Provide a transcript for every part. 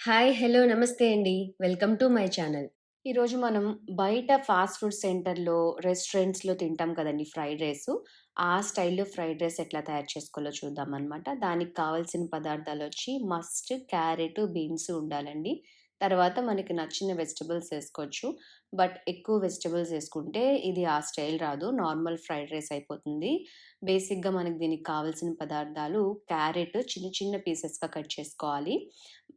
Hi! Hello! నమస్తే అండి. Welcome to my channel. ఈరోజు మనం బయట ఫాస్ట్ ఫుడ్ సెంటర్‌లో, రెస్టారెంట్స్‌లో తింటాం కదండీ ఫ్రైడ్ రైస్ ఆ స్టైల్‌లో ఫ్రైడ్ రైస్ ఎట్లా తయారు చేసుకోవాలో చూద్దామనమాట. దానికి కావాల్సిన పదార్థాలు వచ్చి మస్ట్ క్యారెట్ బీన్స్ ఉండాలండి. తర్వాత మనకి నచ్చిన వెజిటబుల్స్ వేసుకోవచ్చు బట్ ఎక్కువ వెజిటబుల్స్ వేసుకుంటే ఇది ఆ స్టైల్ రాదు. నార్మల్ ఫ్రైడ్ రైస్ అయిపోతుంది. బేసిక్‌గా మనకి దీనికి కావాల్సిన పదార్థాలు క్యారెట్ చిన్న చిన్న పీసెస్‌గా కట్ చేసుకోవాలి.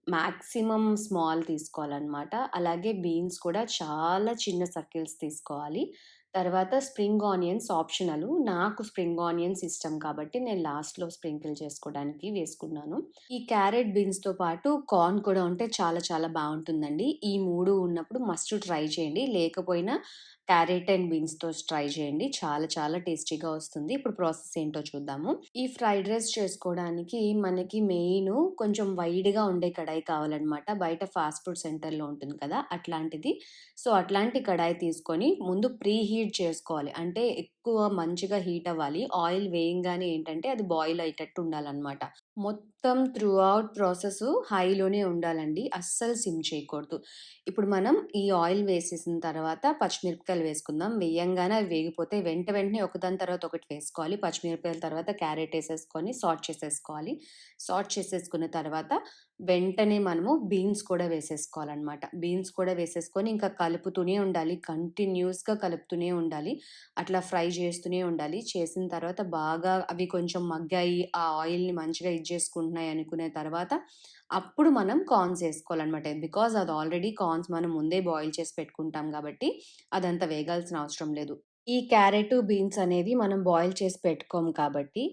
మ్యాక్సిమం స్మాల్ తీసుకోవాలన్నమాట అలాగే బీన్స్ కూడా చాలా చిన్న సర్కిల్స్ తీసుకోవాలి. తర్వాత స్ప్రింగ్ ఆనియన్స్ ఆప్షనల్ నాకు స్ప్రింగ్ ఆనియన్స్ ఇష్టం కాబట్టి నేను లాస్ట్‌లో స్ప్రింకిల్ చేసుకోవడానికి వేసుకున్నాను. ఈ క్యారెట్, బీన్స్‌తో పాటు కార్న్ కూడా ఉంటే చాలా చాలా బాగుంటుందండి ఈ మూడు ఉన్నప్పుడు మస్ట్ ట్రై చేయండి. లేకపోయినా క్యారెట్ అండ్ బీన్స్‌తో ట్రై చేయండి. చాలా చాలా టేస్టీగా వస్తుంది. ఇప్పుడు ప్రాసెస్ ఏంటో చూద్దాము. ఈ ఫ్రైడ్ రైస్ చేసుకోవడానికి మనకి మెయిన్ కొంచెం వైడ్‌గా ఉండే కడాయి కావాలన్నమాట బయట ఫాస్ట్ ఫుడ్ సెంటర్‌లో ఉంటుంది కదా! అట్లాంటిది. సో, అట్లాంటి కడాయి తీసుకొని ముందు ప్రీ హీట్ చేసుకోవాలి. అంటే ఎక్కువ మంచిగా హీట్ అవ్వాలి. ఆయిల్ వేయంగానే ఏంటంటే అది బాయిల్ అయ్యేటట్టు ఉండాలన్నమాట మొత్తం త్రూ అవుట్ ప్రాసెస్ హైలోనే ఉండాలండి. అస్సలు సిమ్ చేయకూడదు. ఇప్పుడు మనం ఈ ఆయిల్ వేసేసిన తర్వాత పచ్చిమిరపకాయలు వేసుకుందాం. వేయంగానే అవి వేగిపోతే వెంట వెంటనే ఒకదాని తర్వాత ఒకటి వేసుకోవాలి. పచ్చిమిరపకాయల తర్వాత క్యారెట్ వేసేసుకొని సార్ట్ చేసేసుకోవాలి. సార్ట్ చేసేసుకున్న తర్వాత వెంటనే మనము బీన్స్ కూడా వేసేసుకోవాలనమాట. బీన్స్ కూడా వేసేసుకొని ఇంకా కలుపుతూనే ఉండాలి. కంటిన్యూస్గా కలుపుతూనే ఉండాలి. అట్లా ఫ్రై చేస్తూనే ఉండాలి. చేసిన తర్వాత బాగా అవి కొంచెం మగ్గాయి. ఆ ఆయిల్‌ని మంచిగా ఇది చేసుకుంటున్నాయి అనుకునే తర్వాత అప్పుడు మనం కార్న్స్ వేసుకోవాలన్నమాట బికాజ్ అది ఆల్రెడీ కార్న్స్ మనం ముందే బాయిల్ చేసి పెట్టుకుంటాం కాబట్టి అదంతా వేగాల్సిన అవసరం లేదు. ఈ క్యారెట్ బీన్స్ అనేవి మనం బాయిల్ చేసి పెట్టుకోము కాబట్టి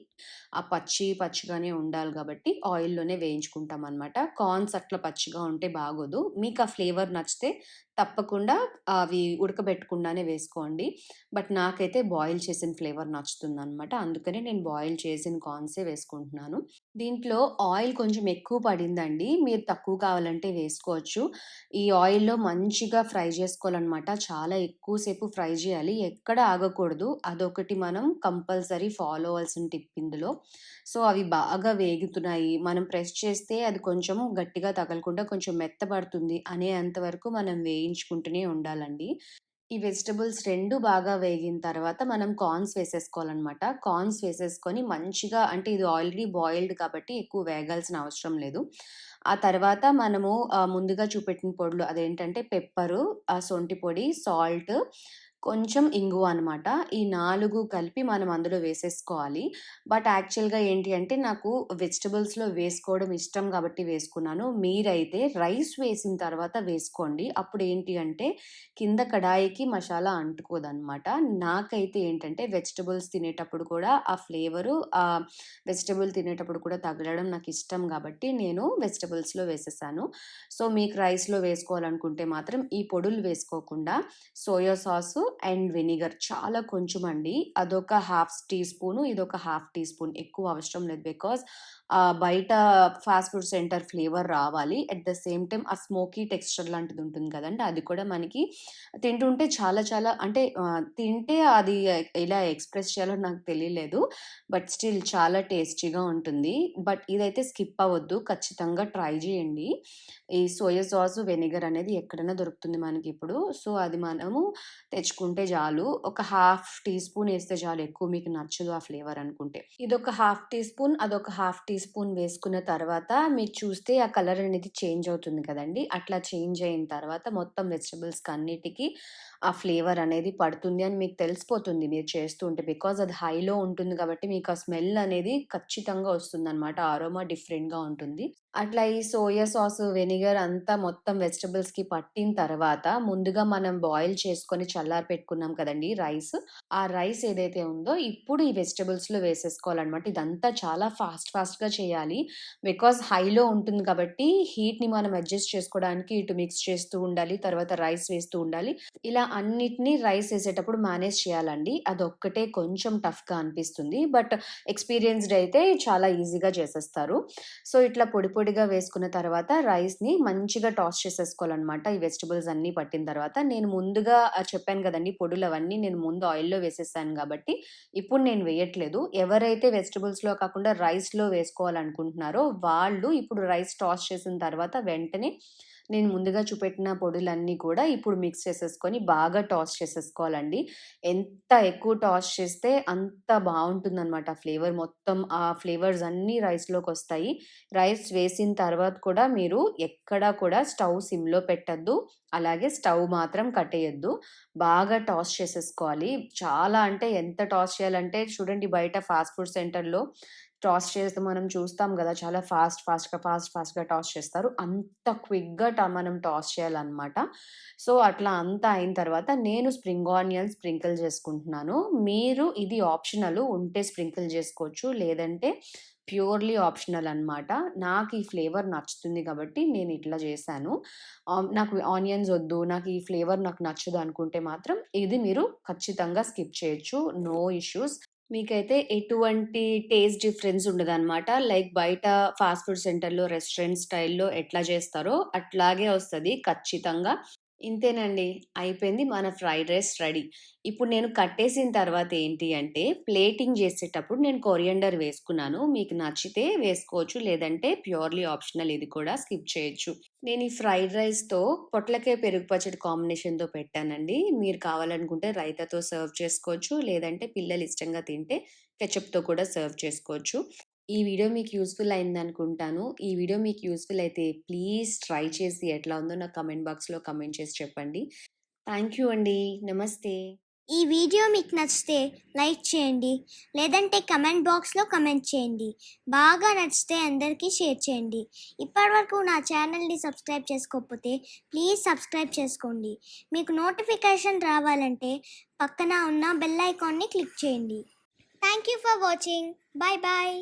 ఆ పచ్చి పచ్చిగానే ఉండాలి కాబట్టి ఆయిల్‌లోనే వేయించుకుంటాం అనమాట కార్న్స్ అట్లా పచ్చిగా ఉంటే బాగోదు. మీకు ఆ ఫ్లేవర్ నచ్చితే తప్పకుండా అవి ఉడకబెట్టకుండానే వేసుకోండి. బట్ నాకైతే బాయిల్ చేసిన ఫ్లేవర్ నచ్చుతుంది అనమాట అందుకనే నేను బాయిల్ చేసిన కార్న్సే వేసుకుంటున్నాను. దీంట్లో ఆయిల్ కొంచెం ఎక్కువ పడిందండి. మీరు తక్కువ కావాలంటే వేసుకోవచ్చు. ఈ ఆయిల్‌లో మంచిగా ఫ్రై చేసుకోవాలనమాట. చాలా ఎక్కువ సేపు ఫ్రై చేయాలి. ఎక్కడ ఆగకూడదు. అదొకటి మనం కంపల్సరీ ఫాలో అవ్వాల్సిన టిప్ ఇందులో. సో, అవి బాగా వేగుతున్నాయి. మనం ప్రెస్ చేస్తే అది కొంచెం గట్టిగా తగలకుండా కొంచెం మెత్తబడుతుంది అనే అంతవరకు మనం వేయించుకుంటూనే ఉండాలండి. ఈ వెజిటబుల్స్ రెండు బాగా వేగిన తర్వాత మనం కార్న్స్ వేసేసుకోవాలన్నమాట కార్న్స్ వేసేసుకొని మంచిగా అంటే ఇది ఆల్రెడీ బాయిల్డ్ కాబట్టి ఎక్కువ వేగాల్సిన అవసరం లేదు. ఆ తర్వాత మనము ముందుగా చూపెట్టిన పొడులు అదేంటంటే పెప్పరు, ఆ సొంఠి పొడి, సాల్ట్, కొంచెం ఇంగువ అనమాట. ఈ నాలుగు కలిపి మనం అందులో వేసేసుకోవాలి. బట్ యాక్చువల్‌గా ఏంటి అంటే నాకు వెజిటబుల్స్‌లో వేసుకోవడం ఇష్టం కాబట్టి వేసుకున్నాను. మీరైతే రైస్ వేసిన తర్వాత వేసుకోండి. అప్పుడు ఏంటి అంటే కింద కడాయికి మసాలా అంటుకోదనమాట. నాకైతే ఏంటంటే వెజిటబుల్స్ తినేటప్పుడు కూడా ఆ ఫ్లేవరు ఆ వెజిటబుల్ తినేటప్పుడు కూడా తగలడం నాకు ఇష్టం కాబట్టి నేను వెజిటబుల్స్‌లో వేసేసాను. సో, మీకు రైస్‌లో వేసుకోవాలనుకుంటే మాత్రం ఈ పొడులు వేసుకోకుండా సోయా సాసు అండ్ వెనిగర్ చాలా కొంచెం అండి అదొక హాఫ్ టీ స్పూను, ఇదొక హాఫ్ టీ స్పూన్ ఎక్కువ అవసరం లేదు. బికాస్ బయట ఫాస్ట్ ఫుడ్ సెంటర్ ఫ్లేవర్ రావాలి. అట్ ద సేమ్ టైం ఆ స్మోకీ టెక్స్చర్ లాంటిది ఉంటుంది కదండి అది కూడా మనకి తింటుంటే చాలా చాలా అంటే తింటే అది ఎలా ఎక్స్‌ప్రెస్ చేయాలో నాకు తెలియలేదు. బట్ స్టిల్ చాలా టేస్టీగా ఉంటుంది. బట్ ఇదైతే స్కిప్ అవ్వద్దు. ఖచ్చితంగా ట్రై చేయండి. ఈ సోయా సాస్ వెనిగర్ అనేది ఎక్కడైనా దొరుకుతుంది మనకి ఇప్పుడు సో, అది మనము తెచ్చుకుంటే చాలు. ఒక హాఫ్ టీ స్పూన్ వేస్తే చాలు. ఎక్కువ మీకు నచ్చదు ఆ ఫ్లేవర్ అనుకుంటే. ఇది ఒక హాఫ్ టీ స్పూన్, అదొక హాఫ్ టీ స్పూన్ వేసుకున్న తర్వాత మీరు చూస్తే ఆ కలర్ అనేది చేంజ్ అవుతుంది కదండి అట్లా చేంజ్ అయిన తర్వాత మొత్తం వెజిటబుల్స్‌కి అన్నిటికి ఆ ఫ్లేవర్ అనేది పడుతుంది అని మీకు తెలిసిపోతుంది మీరు చేస్తూ ఉంటే. బికాజ్ అది హైలో ఉంటుంది కాబట్టి మీకు ఆ స్మెల్ అనేది ఖచ్చితంగా వస్తుందనమాట. ఆరోమా డిఫరెంట్‌గా ఉంటుంది. అట్లా ఈ సోయా సాస్ వెనిగర్ అంతా మొత్తం వెజిటబుల్స్‌కి పట్టిన తర్వాత ముందుగా మనం బాయిల్ చేసుకొని చల్లారి పెట్టుకున్నాం కదండీ రైస్. ఆ రైస్ ఏదైతే ఉందో ఇప్పుడు ఈ వెజిటబుల్స్‌లో వేసేసుకోవాలనమాట. ఇదంతా చాలా ఫాస్ట్ ఫాస్ట్‌గా చేయాలి. బికాస్ హైలో ఉంటుంది కాబట్టి హీట్‌ని మనం అడ్జస్ట్ చేసుకోవడానికి ఇటు మిక్స్ చేస్తూ ఉండాలి. తర్వాత రైస్ వేస్తూ ఉండాలి. ఇలా అన్నిటిని రైస్ వేసేటప్పుడు మేనేజ్ చేయాలండి. అదొక్కటే కొంచెం టఫ్‌గా అనిపిస్తుంది. బట్ ఎక్స్‌పీరియన్స్‌డ్ అయితే చాలా ఈజీగా చేసేస్తారు. సో, ఇట్లా పొడి పొడిగా వేసుకున్న తర్వాత రైస్‌ని మంచిగా టాస్ చేసేసుకోవాలనమాట. ఈ వెజిటబుల్స్ అన్నీ పట్టిన తర్వాత. నేను ముందుగా చెప్పాను చెప్పాను పొడులు పొడులవన్నీ నేను ముందు ఆయిల్‌లో వేసేసాను కాబట్టి ఇప్పుడు నేను వేయట్లేదు. ఎవరైతే వెజిటబుల్స్‌లో కాకుండా రైస్‌లో వేసుకోవాలనుకుంటున్నారో వాళ్ళు ఇప్పుడు రైస్ టాస్ చేసిన తర్వాత వెంటనే నేను ముందుగా చూపెట్టిన పొడులన్నీ కూడా ఇప్పుడు మిక్స్ చేసేసుకొని బాగా టాస్ చేసేసుకోవాలండి. ఎంత ఎక్కువ టాస్ చేస్తే అంత బాగుంటుందన్నమాట ఫ్లేవర్ మొత్తం ఆ ఫ్లేవర్స్ అన్నీ రైస్లోకి వస్తాయి రైస్ వేసిన తర్వాత కూడా మీరు ఎక్కడా కూడా స్టవ్ సిమ్‌లో పెట్టద్దు అలాగే స్టవ్ మాత్రం కట్టేయద్దు బాగా టాస్ చేసేసుకోవాలి. చాలా అంటే ఎంత టాస్ చేయాలంటే చూడండి బయట ఫాస్ట్ ఫుడ్ సెంటర్‌లో టాస్ చేస్తే మనం చూస్తాం కదా చాలా ఫాస్ట్ ఫాస్ట్‌గా, ఫాస్ట్ ఫాస్ట్‌గా టాస్ చేస్తారు. అంత క్విక్‌గా ట మనం టాస్ చేయాలన్నమాట సో, అట్లా అంతా అయిన తర్వాత నేను స్ప్రింగ్ ఆనియన్స్ స్ప్రింకిల్ చేసుకుంటున్నాను. మీరు ఇది ఆప్షనల్ ఉంటే స్ప్రింకిల్ చేసుకోవచ్చు. లేదంటే ప్యూర్‌లీ ఆప్షనల్ అనమాట. నాకు ఈ ఫ్లేవర్ నచ్చుతుంది కాబట్టి నేను ఇట్లా చేశాను. నాకు ఆనియన్స్ వద్దు, నాకు ఈ ఫ్లేవర్ నాకు నచ్చదు అనుకుంటే మాత్రం ఇది మీరు ఖచ్చితంగా స్కిప్ చేయొచ్చు. No issues. మీకైతే ఎటువంటి టేస్ట్ డిఫరెన్స్ ఉండదనమాట. లైక్ బయట ఫాస్ట్ ఫుడ్ సెంటర్‌లో, రెస్టారెంట్ స్టైల్‌లో ఎట్లా చేస్తారో అట్లాగే వస్తుంది ఖచ్చితంగా. ఇంతేనండి. అయిపోయింది మన ఫ్రైడ్ రైస్ రెడీ. ఇప్పుడు నేను కట్టేసిన తర్వాత ఏంటి అంటే ప్లేటింగ్ చేసేటప్పుడు నేను కొరియండర్ వేసుకున్నాను. మీకు నచ్చితే వేసుకోవచ్చు. లేదంటే ప్యూర్‌లీ ఆప్షనల్ ఇది కూడా స్కిప్ చేయొచ్చు. నేను ఈ ఫ్రైడ్ రైస్‌తో పొట్లకాయ పెరుగు పచ్చడి కాంబినేషన్‌తో పెట్టానండి. మీరు కావాలనుకుంటే రైతాతో సర్వ్ చేసుకోవచ్చు. లేదంటే పిల్లలు ఇష్టంగా తింటే కెచప్‌తో కూడా సర్వ్ చేసుకోవచ్చు. ఈ వీడియో మీకు యూజ్‌ఫుల్ అయిందనుకుంటాను. ఈ వీడియో మీకు యూస్ఫుల్ అయితే ప్లీజ్ ట్రై చేసి ఎట్లా ఉందో నాకు కమెంట్ బాక్స్‌లో కమెంట్ చేసి చెప్పండి. థ్యాంక్ యూ అండి. నమస్తే. ఈ వీడియో మీకు నచ్చితే లైక్ చేయండి. లేదంటే కమెంట్ బాక్స్‌లో కమెంట్ చేయండి. బాగా నచ్చితే అందరికీ షేర్ చేయండి. ఇప్పటివరకు నా ఛానల్‌ని సబ్స్క్రైబ్ చేసుకోకపోతే ప్లీజ్ సబ్స్క్రైబ్ చేసుకోండి. మీకు నోటిఫికేషన్ రావాలంటే పక్కన ఉన్న బెల్ ఐకాన్‌ని క్లిక్ చేయండి. Thank you for watching. Bye bye.